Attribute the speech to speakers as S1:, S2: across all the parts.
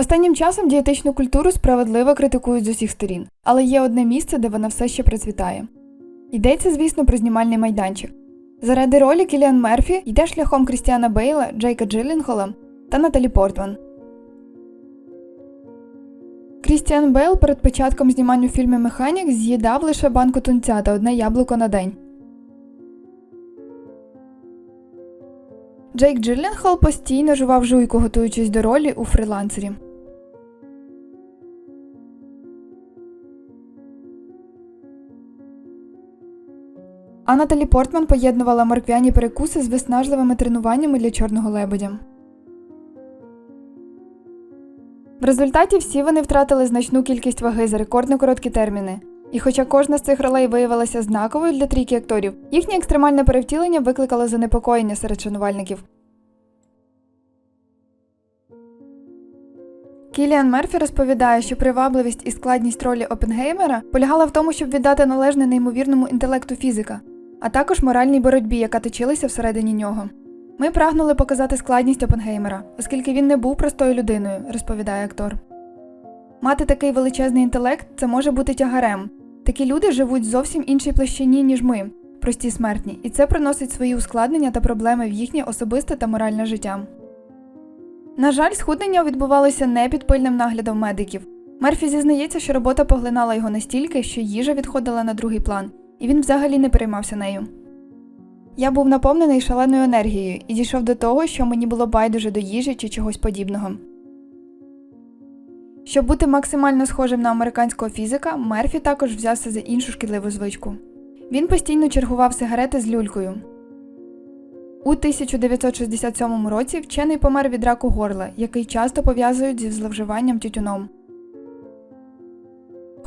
S1: Останнім часом дієтичну культуру справедливо критикують з усіх сторін, але є одне місце, де вона все ще процвітає. Йдеться, звісно, про знімальний майданчик. Заради ролі Кіліан Мерфі йде шляхом Крістіана Бейла, Джейка Джилленхола та Наталі Портман. Крістіан Бейл перед початком знімань у фільмі Механік з'їдав лише банку тунця та одне яблуко на день. Джейк Джилленхол постійно жував жуйку, готуючись до ролі у фрилансері. А Наталі Портман поєднувала морквяні перекуси з виснажливими тренуваннями для чорного лебедя. В результаті всі вони втратили значну кількість ваги за рекордно короткі терміни. І хоча кожна з цих ролей виявилася знаковою для трійки акторів, їхнє екстремальне перевтілення викликало занепокоєння серед шанувальників. Кіліан Мерфі розповідає, що привабливість і складність ролі Опенгеймера полягала в тому, щоб віддати належне неймовірному інтелекту фізика, а також моральній боротьбі, яка точилася всередині нього. Ми прагнули показати складність Опенгеймера, оскільки він не був простою людиною, розповідає актор. Мати такий величезний інтелект це може бути тягарем. Такі люди живуть в зовсім іншій площині, ніж ми, прості смертні, і це приносить свої ускладнення та проблеми в їхнє особисте та моральне життя. На жаль, схуднення відбувалося не під пильним наглядом медиків. Мерфі зізнається, що робота поглинала його настільки, що їжа відходила на другий план, і він взагалі не переймався нею. Я був наповнений шаленою енергією і дійшов до того, що мені було байдуже до їжі чи чогось подібного. Щоб бути максимально схожим на американського фізика, Мерфі також взявся за іншу шкідливу звичку. Він постійно чергував сигарети з люлькою. У 1967 році вчений помер від раку горла, який часто пов'язують зі зловживанням тютюном.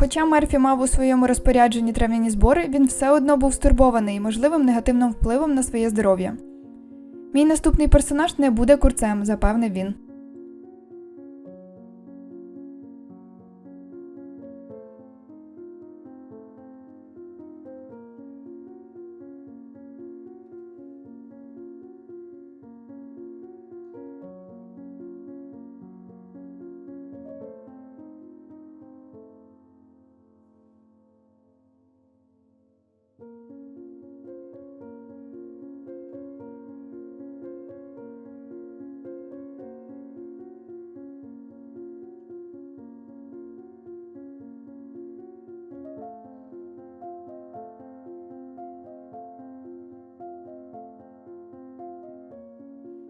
S1: Хоча Мерфі мав у своєму розпорядженні трав'яні збори, він все одно був стурбований можливим негативним впливом на своє здоров'я. Мій наступний персонаж не буде курцем, запевнив він.